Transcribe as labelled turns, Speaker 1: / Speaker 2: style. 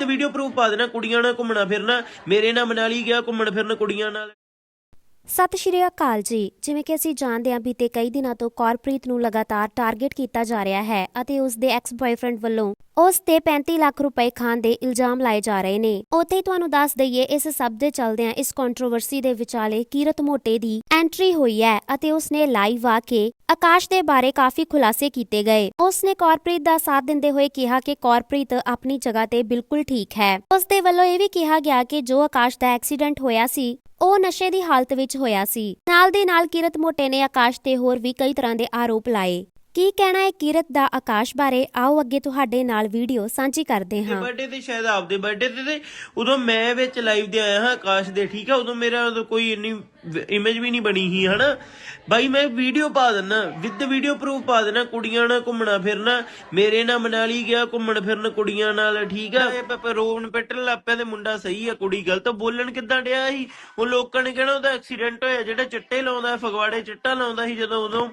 Speaker 1: With video proof ਪਾ ਦੇਣਾ, ਕੁੜੀਆਂ ਨਾਲ ਘੁੰਮਣਾ ਫਿਰਨਾ। ਮੇਰੇ ਨਾਲ ਮਨਾਲੀ ਗਿਆ ਘੁੰਮਣ ਫਿਰਨ ਕੁੜੀਆਂ ਨਾਲ।
Speaker 2: ਸਤਿ ਸ਼੍ਰੀ ਅਕਾਲ ਜੀ। ਜਿਵੇਂ ਕਿ ਅਸੀਂ ਜਾਣਦੇ ਹਾਂ, ਬੀਤੇ ਕਈ ਦਿਨਾਂ ਤੋਂ ਕਾਰਪ੍ਰੀਤ ਨੂੰ ਲਗਾਤਾਰ ਟਾਰਗੇਟ ਕੀਤਾ ਜਾ ਰਿਹਾ ਹੈ ਅਤੇ ਉਸ ਦੇ ਐਕਸ ਬॉयਫ੍ਰੈਂਡ ਵੱਲੋਂ ਉਸ ਤੇ 35 ਲੱਖ ਰੁਪਏ ਖਾਣ ਦੇ ਇਲਜ਼ਾਮ ਲਾਏ ਜਾ ਰਹੇ ਨੇ। ਉੱਥੇ ਤੁਹਾਨੂੰ ਦੱਸ ਦਈਏ, ਇਸ ਸਭ ਦੇ ਚੱਲਦਿਆਂ ਇਸ ਕੰਟਰੋਵਰਸੀ ਦੇ ਵਿਚਾਲੇ ਕੀਰਤ ਮੋਟੇ ਦੀ ਐਂਟਰੀ ਹੋਈ ਹੈ ਅਤੇ ਉਸਨੇ ਲਾਈਵ ਆ ਕੇ ਆਕਾਸ਼ ਦੇ ਬਾਰੇ ਕਾਫੀ ਖੁਲਾਸੇ ਕੀਤੇ ਗਏ। ਉਸਨੇ ਕਾਰਪ੍ਰੀਤ ਦਾ ਸਾਥ ਦਿੰਦੇ ਹੋਏ ਕਿਹਾ ਕਿ ਕਾਰਪ੍ਰੀਤ ਆਪਣੀ ਜਗ੍ਹਾ ਤੇ ਬਿਲਕੁਲ ਠੀਕ ਹੈ। ਉਸ ਦੇ ਵੱਲੋਂ ਇਹ ਵੀ ਕਿਹਾ ਗਿਆ ਕਿ ਜੋ ਆਕਾਸ਼ ਦਾ ਐਕਸੀਡੈਂਟ ਹੋਇਆ ਸੀ ਉਹ ਨਸ਼ੇ ਦੀ ਹਾਲਤ ਵਿੱਚ ਹੋਇਆ ਸੀ। ਨਾਲ ਦੇ ਨਾਲ ਕਿਰਤ ਮੋਟੇ ਨੇ ਆਕਾਸ਼ ਤੇ ਹੋਰ ਵੀ ਕਈ ਤਰ੍ਹਾਂ ਦੇ ਆਰੋਪ ਲਾਏ। ਕੀ ਕਹਿਣਾ ਹੈ ਕਿਰਤ ਦਾ ਆਕਾਸ਼ ਬਾਰੇ? ਆਓ ਅੱਗੇ ਤੁਹਾਡੇ ਨਾਲ ਵੀਡੀਓ ਸਾਂਝੀ ਕਰਦੇ ਹਾਂ।
Speaker 1: ਬਰਥਡੇ ਤੇ ਸ਼ਾਇਦ ਆਪਦੇ ਬਰਥਡੇ ਤੇ ਤੇ ਉਦੋਂ ਮੈਂ ਵਿੱਚ ਲਾਈਵ ਦੇ ਆਇਆ ਹਾਂ ਆਕਾਸ਼ ਦੇ ਠੀਕ ਆ? ਉਦੋਂ ਮੇਰਾ ਉਦੋਂ ਕੋਈ ਇੰਨੀ ਇਮੇਜ ਵੀ ਨਹੀਂ ਬਣੀ ਸੀ ਹਨਾ? ਬਾਈ ਮੈਂ ਵੀਡੀਓ ਪਾ ਦਿੰਨਾ ਵਿਦ ਵੀਡੀਓ ਪ੍ਰੂਫ ਪਾ ਦੇਣਾ ਕੁੜੀਆਂ ਨਾਲ ਘੁੰਮਣਾ ਫਿਰਨਾ ਮੇਰੇ ਨਾਲ ਮਨਾਲੀ ਗਿਆ ਘੁੰਮਣ ਫਿਰਨ ਕੁੜੀਆਂ ਨਾਲ ਠੀਕ ਆ? ਇਹ ਰੋਣ ਪਿੱਟਣ ਲੱਪਿਆ ਤੇ ਮੁੰਡਾ ਸਹੀ ਆ ਕੁੜੀ ਗਲਤ। ਬੋਲਣ ਕਿੱਦਾਂ ਡਿਆ ਸੀ? ਉਹ ਲੋਕਾਂ ਨੇ ਕਹਿਣਾ ਉਹਦਾ ਐਕਸੀਡੈਂਟ ਹੋਇਆ ਜਿਹੜਾ ਚਿੱਟੇ ਲਾਉਂਦਾ ਫਗਵਾੜੇ ਚਿੱਟਾ ਲਾਉਂਦਾ ਸੀ ਜਦੋਂ ਉਦੋਂ।